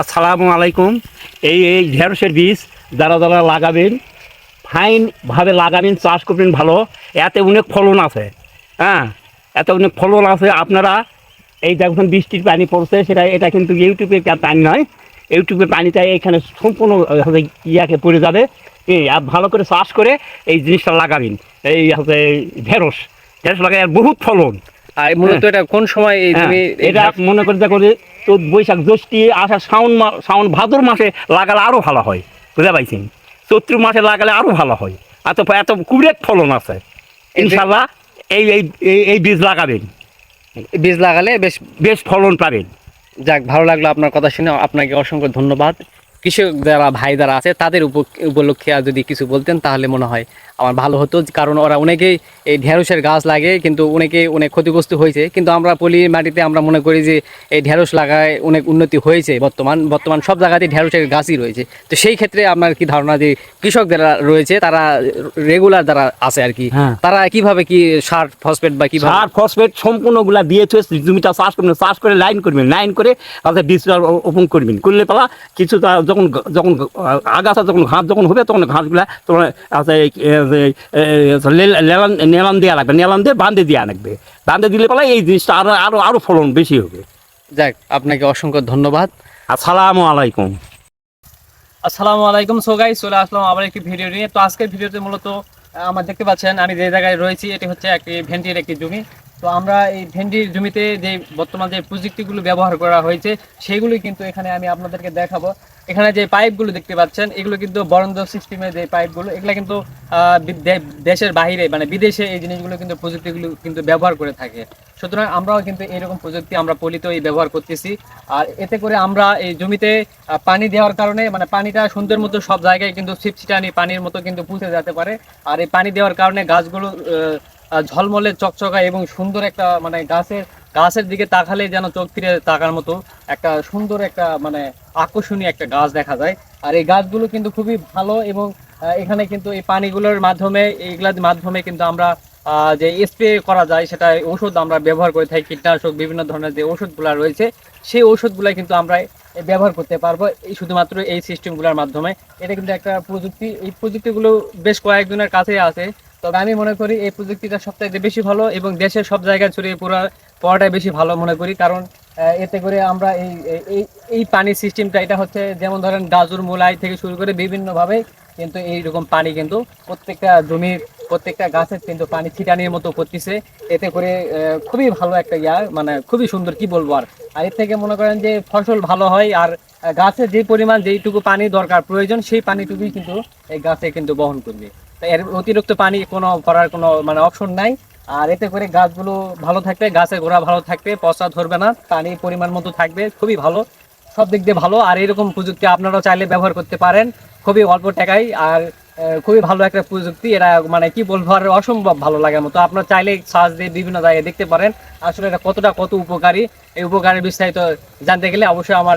আসসালামু আলাইকুম। এই এই ঢেঁড়সের বীজ যারা যারা লাগাবেন ফাইনভাবে লাগাবেন, চাষ করবেন ভালো, এতে অনেক ফলন আছে। হ্যাঁ এতে অনেক ফলন আছে। আপনারা এই দেখুন বৃষ্টির পানি পড়ছে, সেটা, এটা কিন্তু ইউটিউবের পানি নয়। ইউটিউবের পানিটা এখানে সম্পূর্ণ ইয়াকে পড়ে যাবে। আর ভালো করে চাষ করে এই জিনিসটা লাগাবেন। এই হচ্ছে ঢেঁড়স। ঢেঁড়স লাগাই আর বহুত ফলন। আর মূলত এটা কোন সময় এই হ্যাঁ, তুমি এটা মনে করে দেখো যে বৈশাখ জ্যৈষ্ঠী শ্রাবণ শ্রাবণ ভাদর মাসে লাগালে আরও ভালো হয়। বুঝতে পাইছেন চৈত্র মাসে লাগালে আরও ভালো হয়। এত এত কুড়েক ফলন আছে। ইনশাল্লাহ এই এই- এই বীজ লাগাবেন। বীজ লাগালে বেশ বেশ ফলন পাবেন। যাক ভালো লাগল আপনার কথা শুনে। আপনাকে অসংখ্য ধন্যবাদ। কৃষক যারা ভাই যারা আছে তাদের উপলক্ষে আর যদি কিছু বলতেন তাহলে মনে হয় আমার ভালো হতো। কারণ ওরা অনেকেই এই ঢেঁড়সের গাছ লাগে কিন্তু অনেকে অনেক ক্ষতিগ্রস্ত হয়েছে। কিন্তু আমরা পলি মাটিতে আমরা মনে করি যে এই ঢেঁড়স লাগায় অনেক উন্নতি হয়েছে বর্তমান বর্তমান সব জায়গাতেই ঢেঁড়সের গাছই রয়েছে। তো সেই ক্ষেত্রে আপনার কি ধারণা যে কৃষক যারা রয়েছে তারা রেগুলার যারা আছে আর কি হ্যাঁ। তারা কীভাবে কি সার ফসফেট বা কীভাবে সার ফসফেট সম্পূর্ণগুলা দিয়ে জমিটা চাষ করবেন চাষ করে লাইন করবেন লাইন করে তাতে বীজটা ওপেন করবেন। করলে পালা কিছু তা যখন যখন আগাছা যখন ঘাস যখন হবে তখন ঘাসগুলা আছে নেলান নেলান দেওয়া লাগবে। নেলান দিয়ে বান্ধে দেওয়া লাগবে। বান্ধে দিলে পালা এই জিনিসটা আরও আরও আরও ফলন বেশি হবে। যাক আপনাকে অসংখ্য ধন্যবাদ। আসসালামু আলাইকুম। আসসালামু আলাইকুম। সোগাই চলে আসলাম আবার একটি ভিডিও নিয়ে। তো আজকের ভিডিওতে মূলত আমার দেখতে পাচ্ছেন আমি যে জায়গায় রয়েছি এটি হচ্ছে একটি ভেন্ডির একটি জমি। তো আমরা এই ভেন্ডির জমিতে যে বর্তমান যে প্রযুক্তিগুলো ব্যবহার করা হয়েছে সেগুলি কিন্তু এখানে আমি আপনাদেরকে দেখাবো। এখানে যে পাইপগুলো দেখতে পাচ্ছেন, এগুলো কিন্তু বরন্দ সিস্টেমের যে পাইপগুলো, এগুলো কিন্তু দেশের বাইরে মানে বিদেশে এই জিনিসগুলো কিন্তু প্রযুক্তিগুলো কিন্তু ব্যবহার করে থাকে। সুতরাং আমরাও কিন্তু এরকম প্রযুক্তি আমরা পলিত এই ব্যবহার করতেছি। আর এতে করে আমরা এই জমিতে পানি দেওয়ার কারণে মানে পানিটা সুন্দর মতো সব জায়গায় কিন্তু ছিপছিটানি পানির মতো কিন্তু পৌঁছে যেতে পারে। আর এই পানি দেওয়ার কারণে গাছগুলো ঝলমলে, চকচকা এবং সুন্দর একটা মানে গাছের গাছের দিকে তাকালে যেন চোখ ফিরে তাকার মতো একটা সুন্দর একটা মানে আকর্ষণীয় একটা গাছ দেখা যায়। আর এই গাছগুলো কিন্তু খুবই ভালো এবং এখানে কিন্তু এই পানিগুলোর মাধ্যমে, এইগুলোর মাধ্যমে কিন্তু আমরা যে স্প্রে করা যায় সেটা ওষুধ আমরা ব্যবহার করে থাকি, কীটনাশক, বিভিন্ন ধরনের যে ওষুধগুলো রয়েছে, সেই ওষুধগুলো কিন্তু আমরা ব্যবহার করতে পারব এই শুধুমাত্র এই সিস্টেমগুলোর মাধ্যমে। এটা কিন্তু একটা প্রযুক্তি, এই প্রযুক্তিগুলো বেশ কয়েকজনের কাছেই আছে। তবে আমি মনে করি এই প্রযুক্তিটা সবথেকে বেশি ভালো এবং দেশের সব জায়গায় ছড়িয়ে পড়া, পড়াটাই বেশি ভালো মনে করি। কারণ এতে করে আমরা এই, এই- পানির সিস্টেমটা এটা হচ্ছে যেমন ধরেন গাজর, মূলাই থেকে শুরু করে বিভিন্নভাবে কিন্তু এইরকম পানি কিন্তু প্রত্যেকটা জমির, প্রত্যেকটা গাছের কিন্তু পানি ছিটানির মতো করতেছে। এতে করে খুবই ভালো একটা ইয়া মানে খুবই সুন্দর, কি বলব আর? আর এর থেকে মনে করেন যে ফসল ভালো হয় আর গাছের যে পরিমাণ যেইটুকু পানি দরকার, প্রয়োজন সেই পানিটুকুই কিন্তু এই গাছে কিন্তু বহন করবে। এর অতিরিক্ত পানি কোনো করার কোনো মানে অপশন নাই। আর এতে করে গাছগুলো ভালো থাকবে, গাছের গোড়া ভালো থাকবে, পচা ধরবে না, পানি পরিমাণ মতো থাকবে, খুবই ভালো। সব দিক দিয়ে ভালো, আর এরকম প্রযুক্তি আপনারাও চাইলে ব্যবহার করতে পারেন। খুবই অল্প টাকায় আর খুবই ভালো একটা প্রযুক্তি। এটা মানে কি বলব, আর অসম্ভব ভালো লাগার মতো। আপনারা চাইলে সার্চ দিয়ে বিভিন্ন জায়গায় দেখতে পারেন। আসলে এটা কতটা কত উপকারী, এই উপকারের বিস্তারিত জানতে গেলে অবশ্যই আমার